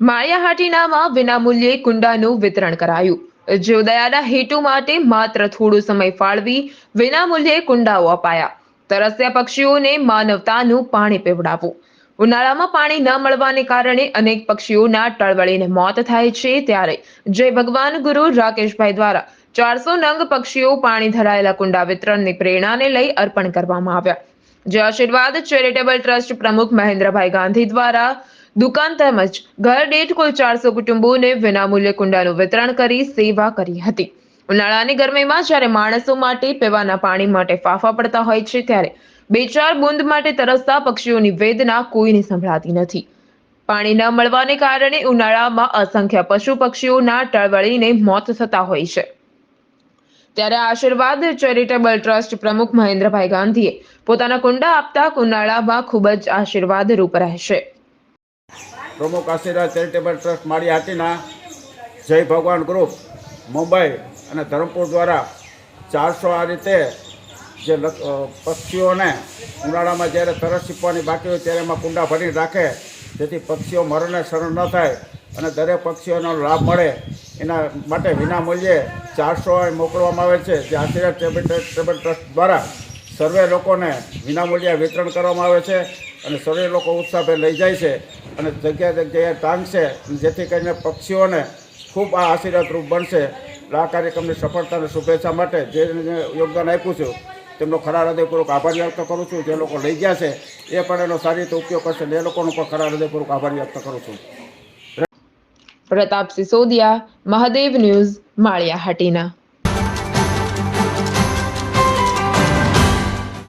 માળિયાહાટીનામાં વિનામૂલ્યે કુંડાનું વિતરણ કરાયું. જીવદયાના હેતુ માટે માત્ર થોડો સમય ફાળવી વિનામૂલ્યે કુંડાઓ અપાયા. તરસ્યા પક્ષીઓને માનવતાનું પાણી પીવડાવવું. ઉનાળામાં પાણી ન મળવાને કારણે અનેક પક્ષીઓના ટળવળીને મોત થાય છે ત્યારે જય ભગવાન ગુરુ રાકેશભાઈ દ્વારા ચારસો નંગ પક્ષીઓ પાણી ધરાયેલા કુંડા વિતરણની પ્રેરણાને લઈ અર્પણ કરવામાં આવ્યા. જે આશીર્વાદ ચેરિટેબલ ટ્રસ્ટ પ્રમુખ મહેન્દ્રભાઈ ગાંધી દ્વારા દુકાન તેમજ ઘર દીઠ કુલ ચારસો કુટુંબોને વિનામૂલ્યે કુંડાનું વિતરણ કરી સેવા કરી હતી. ઉનાળાની ગરમીમાં જ્યારે માણસો માટે પીવાના પાણી માટે ફાફા પડતા હોય છે, ત્યારે બે ચાર બૂંદ માટે તરસતા પક્ષીઓની વેદના કોઈને સંભળાતી નથી. પાણી ન મળવાને કારણે ઉનાળામાં અસંખ્ય પશુ પક્ષીઓના ટળવળીને મોત થતા હોય છે. ત્યારે આશીર્વાદ ચેરિટેબલ ટ્રસ્ટ પ્રમુખ મહેન્દ્રભાઈ ગાંધીએ પોતાના કુંડા આપતા ઉનાળામાં ખૂબ જ આશીર્વાદરૂપ રહેશે. પ્રમુખ આશીર્વાદ ચેરિટેબલ ટ્રસ્ટ માળી હાટીના જય ભગવાન ગ્રુપ, મુંબઈ અને ધરમપુર દ્વારા ચારસો આ રીતે જે પક્ષીઓને ઉનાળામાં જ્યારે તરસ છીપવાની બાકી હોય ત્યારે એમાં કુંડા ભરી રાખે, જેથી પક્ષીઓ મરણને શરણ ન થાય અને દરેક પક્ષીઓનો લાભ મળે. એના માટે વિનામૂલ્યે ચારસો મોકલવામાં આવે છે. જે આશીર્વાદ ટેબલ ટ્રસ્ટ દ્વારા સર્વે લોકોને વિનામૂલ્યે વિતરણ કરવામાં આવે છે અને સર્વે લોકો ઉત્સાહભેર લઈ જાય છે. અને જગ્યાએ જગ્યાએ ટાંગશે જેથી કરીને પક્ષીઓને ખૂબ આ આશીર્વાદરૂપ બનશે. આ કાર્યક્રમની સફળતા અને શુભેચ્છા માટે જે યોગદાન આપ્યું છું, તેમનો ખરા હૃદયપૂર્વક આભાર વ્યક્ત કરું છું. જે લોકો લઈ ગયા છે, એ પણ એનો સારી રીતે ઉપયોગ કરશે એ લોકોનો પણ ખરા હૃદયપૂર્વક આભાર વ્યક્ત કરું છું. પ્રતાપ સિસોદિયા મહાદેવ ન્યૂઝ, માળિયાહાટીના.